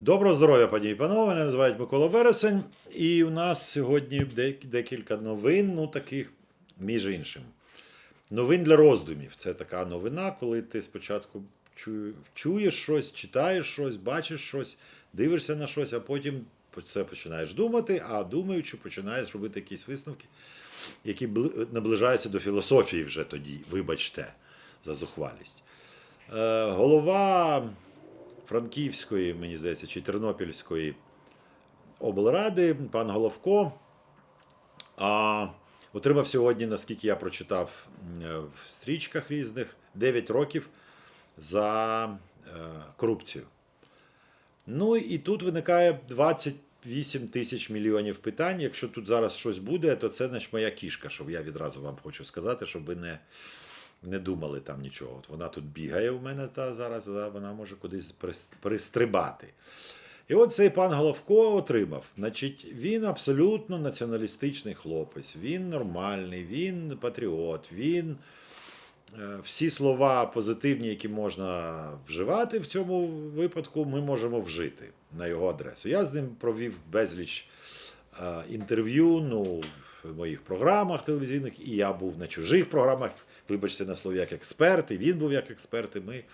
Доброго здоров'я, пані і панове. Мене називають Микола Вересень, і у нас сьогодні декілька новин, ну таких між іншим. Новин для роздумів. Це така новина, коли ти спочатку чуєш щось, читаєш щось, бачиш щось, дивишся на щось, а потім це починаєш думати, а думаючи, починаєш робити якісь висновки, які наближаються до філософії вже тоді, вибачте, за зухвалість. Е, голова Франківської, мені здається, чи Тернопільської облради, пан Головко, а, отримав сьогодні, наскільки я прочитав в стрічках різних, 9 років за е, корупцію. Ну і тут виникає 28 тисяч мільйонів питань. Якщо тут зараз щось буде, то це значить моя кішка, щоб я відразу вам хочу сказати, щоб ви не, не думали там нічого. От вона тут бігає у мене та зараз, вона може кудись прис- пристрибати. І от цей пан Головко отримав. Значить, він абсолютно націоналістичний хлопець, він нормальний, він патріот, він е, всі слова позитивні, які можна вживати в цьому випадку, ми можемо вжити на його адресу. Я з ним провів безліч е, інтерв'ю ну, в моїх програмах телевізійних, і я був на чужих програмах. Вибачте на слові як експерт, і він був як експерт. І ми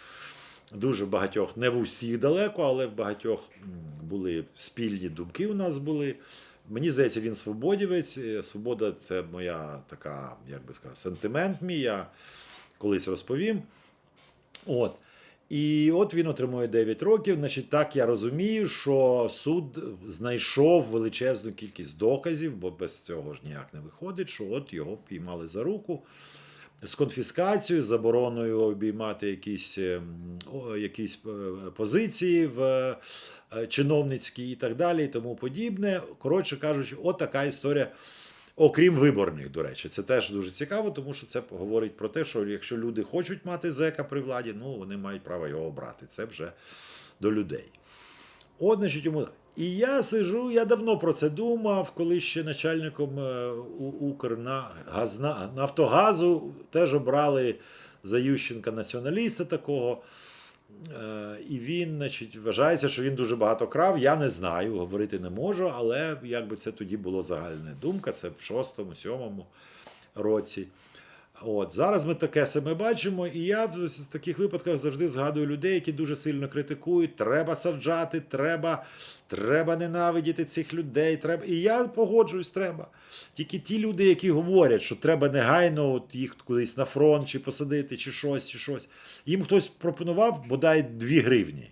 дуже багатьох, не в усіх далеко, але в багатьох були спільні думки. У нас були. Мені здається, він свободівець. Е, Свобода це моя така, як би сказав, сентимент мій. Я колись розповім. От. І от він отримує 9 років. Значить, так я розумію, що суд знайшов величезну кількість доказів, бо без цього ж ніяк не виходить, що от його піймали за руку з конфіскацією, забороною обіймати якісь, ем, якісь е, позиції в е, чиновницькі і так далі, і тому подібне. Коротше кажучи, от історія. Окрім виборних, до речі, це теж дуже цікаво, тому що це говорить про те, що якщо люди хочуть мати зека при владі, ну вони мають право його обрати. Це вже до людей. От, значить, йому. І я сижу, я давно про це думав, коли ще начальником е, Нафтогазу теж обрали за Ющенка націоналіста такого. Е, І він, значить, вважається, що він дуже багато крав. Я не знаю, говорити не можу, але якби це тоді було загальна думка, це в шостому, сьомому році. От зараз ми таке саме бачимо, і я в таких випадках завжди згадую людей, які дуже сильно критикують. Треба саджати, треба, треба ненавидіти цих людей. Треба. І я погоджуюсь, треба. Тільки ті люди, які говорять, що треба негайно от їх кудись на фронт, чи посадити, чи щось, чи щось. Їм хтось пропонував бодай 2 гривні.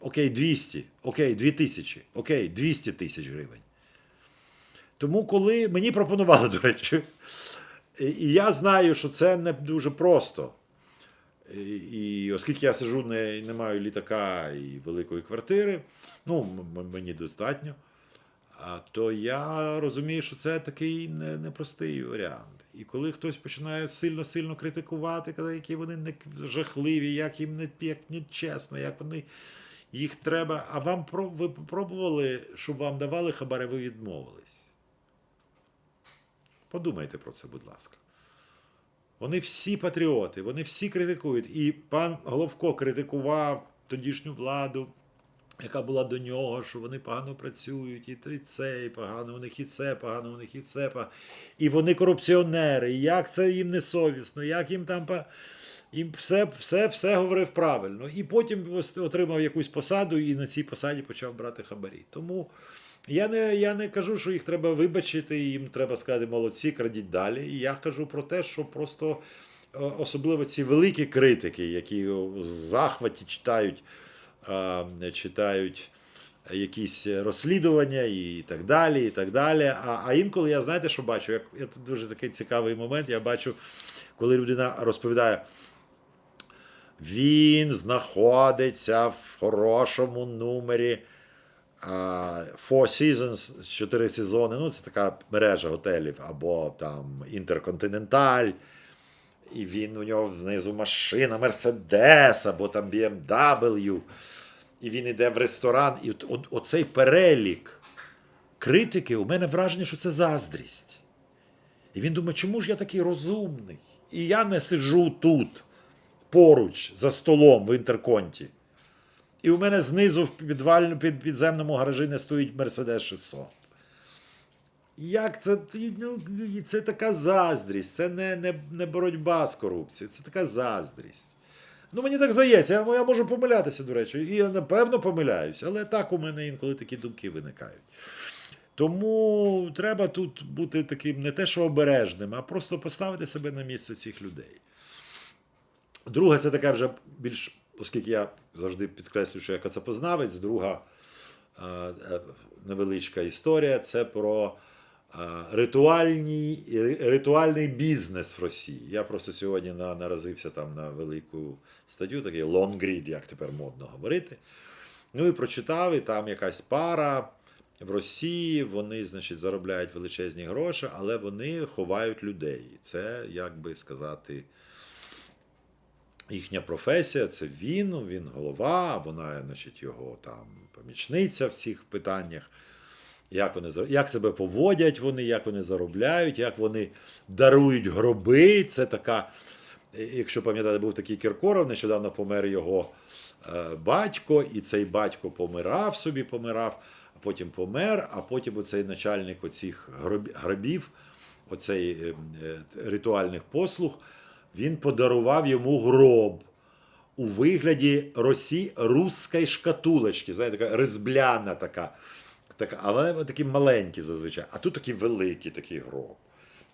Окей, 200, окей, 2000, окей, 200 тисяч гривень. Тому, коли мені пропонували, до речі, і я знаю, що це не дуже просто. І, оскільки я сижу, не, не маю літака і великої квартири, ну, мені достатньо, а, то я розумію, що це такий не- непростий варіант. І коли хтось починає сильно-сильно критикувати, казати, які вони не жахливі, як їм не, як не чесно, як вони їх треба. А вам ви пробували, щоб вам давали хабар, і ви відмовились. Подумайте про це, будь ласка. Вони всі патріоти, вони всі критикують. І пан Головко критикував тодішню владу, яка була до нього, що вони погано працюють, і то і це, і погано у них і це, погано у них і це. І вони корупціонери. І як це їм не совісно, як їм там. Їм все, все, все говорив правильно. І потім отримав якусь посаду і на цій посаді почав брати хабарі. Тому я не, я не кажу, що їх треба вибачити, їм треба сказати молодці, крадіть далі. І я кажу про те, що просто е, особливо ці великі критики, які в захваті читають, читають якісь розслідування і так далі. і так далі. А, а інколи я знаєте, що бачу? Як, тут дуже такий цікавий момент. Я бачу, коли людина розповідає. Він знаходиться в хорошому номері Four Seasons, чотири сезони. Ну, це така мережа готелів, або там Intercontinental. І він у нього знизу машина Mercedes, або там BMW. І він йде в ресторан. І от, оцей перелік критики, у мене враження, що це заздрість. І він думає, чому ж я такий розумний? І я не сиджу тут поруч за столом в інтерконті. І у мене знизу в підвальну, під підземному гаражі не стоїть Мерседес 600. Як це? Ну, це така заздрість, це не, не, не боротьба з корупцією, це така заздрість. Ну, мені так здається, я, я можу помилятися, до речі, і я напевно помиляюся, але так у мене інколи такі думки виникають. Тому треба тут бути таким не те, що обережним, а просто поставити себе на місце цих людей. Друге, це така вже більш, оскільки я завжди підкреслюю, що я кацапознавець, друга е, е, невеличка історія це про е, ритуальні, ритуальний бізнес в Росії. Я просто сьогодні на, наразився там на велику статтю, такий read, як тепер модно говорити. Ну і прочитав, і там якась пара в Росії, вони, значить, заробляють величезні гроші, але вони ховають людей. Це, як би сказати, їхня професія це він, він голова, вона, значить, його там помічниця в цих питаннях. Як вони як себе поводять вони, як вони заробляють, як вони дарують гроби. Це така, якщо пам'ятаєте, був такий Кіркоров, нещодавно помер його е, батько, і цей батько помирав собі, помирав, а потім помер, а потім оцей начальник оцих гробів, оцей е, е, ритуальних послуг, він подарував йому гроб у вигляді росі, руської шкатулочки, знаєте, така резбляна така. така але такі маленькі зазвичай. А тут такий великий такий гроб.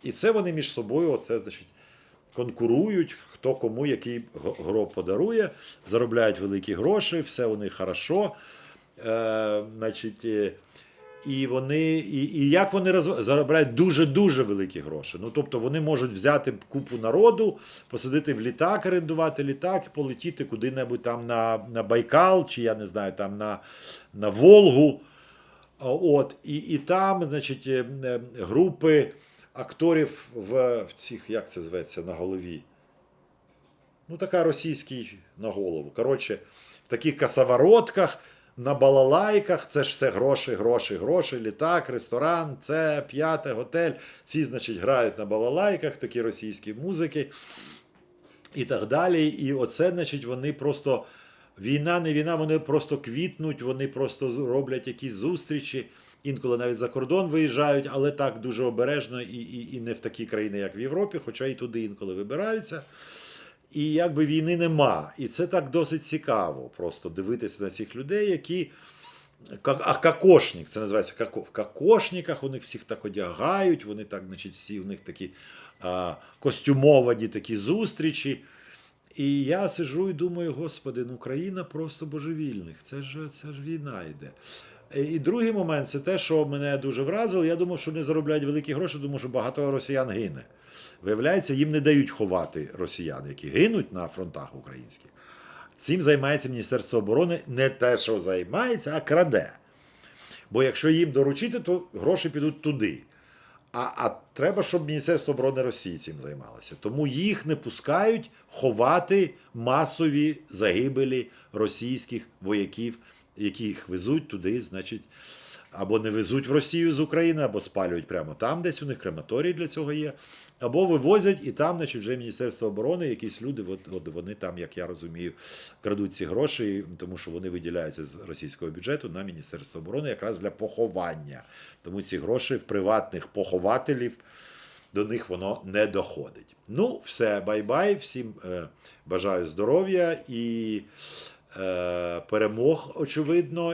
І це вони між собою, оце, значить, конкурують, хто кому який гроб подарує, заробляють великі гроші, все у них хорошо. Е, значить, е, і вони, і, і як вони заробляють дуже-дуже великі гроші. Ну, тобто вони можуть взяти купу народу, посадити в літак, орендувати літак, полетіти куди-небудь там на, на Байкал, чи я не знаю, там на, на Волгу. От, і, і там, значить, е, е, групи акторів в, в цих, як це зветься, на голові. Ну, така російський на голову. Коротше, в таких касаворотках, на балалайках, це ж все гроші, гроші, гроші, літак, ресторан, це п'яте, готель. Ці, значить, грають на балалайках, такі російські музики і так далі. І оце, значить, вони просто. Війна, не війна, вони просто квітнуть, вони просто роблять якісь зустрічі, інколи навіть за кордон виїжджають, але так дуже обережно і, і, і не в такі країни, як в Європі, хоча і туди інколи вибираються. І якби війни нема. І це так досить цікаво, просто дивитися на цих людей, які. А кокошник, це називається како. В у них всіх так одягають, вони так, значить, всі у них такі а, костюмовані такі зустрічі. І я сижу і думаю, господи, ну країна просто божевільних. Це ж, це ж війна йде. І другий момент це те, що мене дуже вразило. Я думав, що вони заробляють великі гроші, тому що багато росіян гине. Виявляється, їм не дають ховати росіян, які гинуть на фронтах українських. Цим займається Міністерство оборони не те, що займається, а краде. Бо якщо їм доручити, то гроші підуть туди. А, а треба, щоб Міністерство оборони Росії цим займалося. Тому їх не пускають ховати масові загибелі російських вояків, яких везуть туди, значить, або не везуть в Росію з України, або спалюють прямо там, десь у них крематорій для цього є, або вивозять, і там, значить, вже Міністерство оборони, якісь люди, от, от вони там, як я розумію, крадуть ці гроші, тому що вони виділяються з російського бюджету на Міністерство оборони якраз для поховання. Тому ці гроші в приватних похователів до них воно не доходить. Ну, все, бай-бай. Всім е, бажаю здоров'я і перемог, очевидно.